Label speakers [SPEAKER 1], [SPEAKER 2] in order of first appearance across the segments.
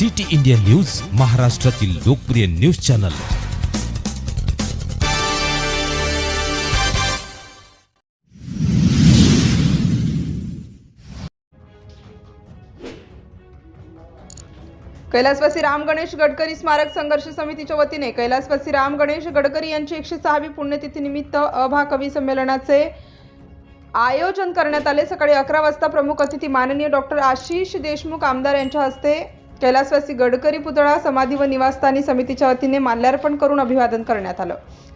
[SPEAKER 1] City India news महाराष्ट्रातील लोकप्रिय news channel.
[SPEAKER 2] कैलासवासी राम गणेश गडकरी स्मारक संघर्ष समितीच्या वतीने कैलासवासी राम गणेश गडकरी यांची एकशे सहावी पुण्यतिथीनिमित्त अभा कवी संमेलनाचे आयोजन करण्यात आले. सकाळी अकरा वाजता प्रमुख अतिथी माननीय डॉक्टर आशिष देशमुख आमदार यांच्या हस्ते कैलासवासी गडकरी पुतळा समाधी व निवासस्थानी समितीच्या वतीने माल्यार्पण करून अभिवादन करण्यात आलं.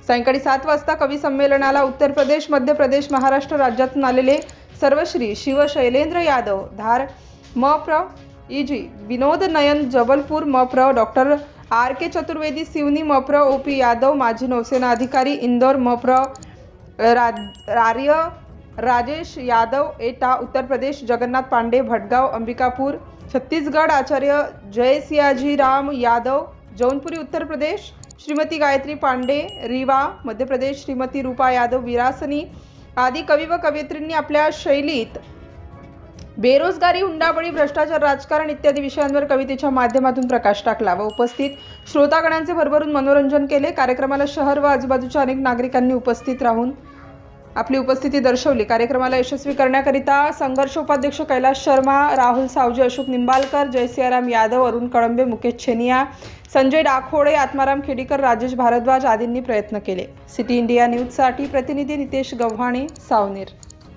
[SPEAKER 2] सायंकाळी सात वाजता कवी संमेलनाला उत्तर प्रदेश मध्य प्रदेश महाराष्ट्र राज्यातून आलेले सर्वश्री शिव शैलेंद्र यादव धार म प्र. इजी विनोद नयन जबलपूर म प्र. Doctor R. K. Chaturvedi Seoni म प्र. ओ. पी. यादव माजी नौसेना अधिकारी इंदोर म प्र. आर्य राजेश यादव एटा उत्तर प्रदेश जगन्नाथ पांडे भटगाव अंबिकापूर छत्तीसगड आचार्य जयसियाजी राम यादव जौनपुरी उत्तर प्रदेश श्रीमती गायत्री पांडे रीवा मध्य प्रदेश श्रीमती रूपा यादव विरासनी आदी कवी व कवयित्रींनी आपल्या शैलीत बेरोजगारी हुंडाबळी भ्रष्टाचार राजकारण इत्यादी विषयांवर कवितेच्या माध्यमातून प्रकाश टाकला व उपस्थित श्रोतागणांचे भरभरून मनोरंजन केले. कार्यक्रमाला शहर व आजूबाजूच्या अनेक नागरिकांनी उपस्थित राहून आपली उपस्थिती दर्शवली. कार्यक्रमाला यशस्वी करण्याकरिता संघर्ष उपाध्यक्ष कैलास शर्मा राहुल सावजी अशोक निंबालकर जयसियाराम यादव अरुण कळंबे मुकेश छेनिया संजय डाखोडे आत्माराम खेडीकर राजेश भारद्वाज आदींनी प्रयत्न केले. सिटी इंडिया न्यूजसाठी प्रतिनिधी नितेश गव्हाणे सावनेर.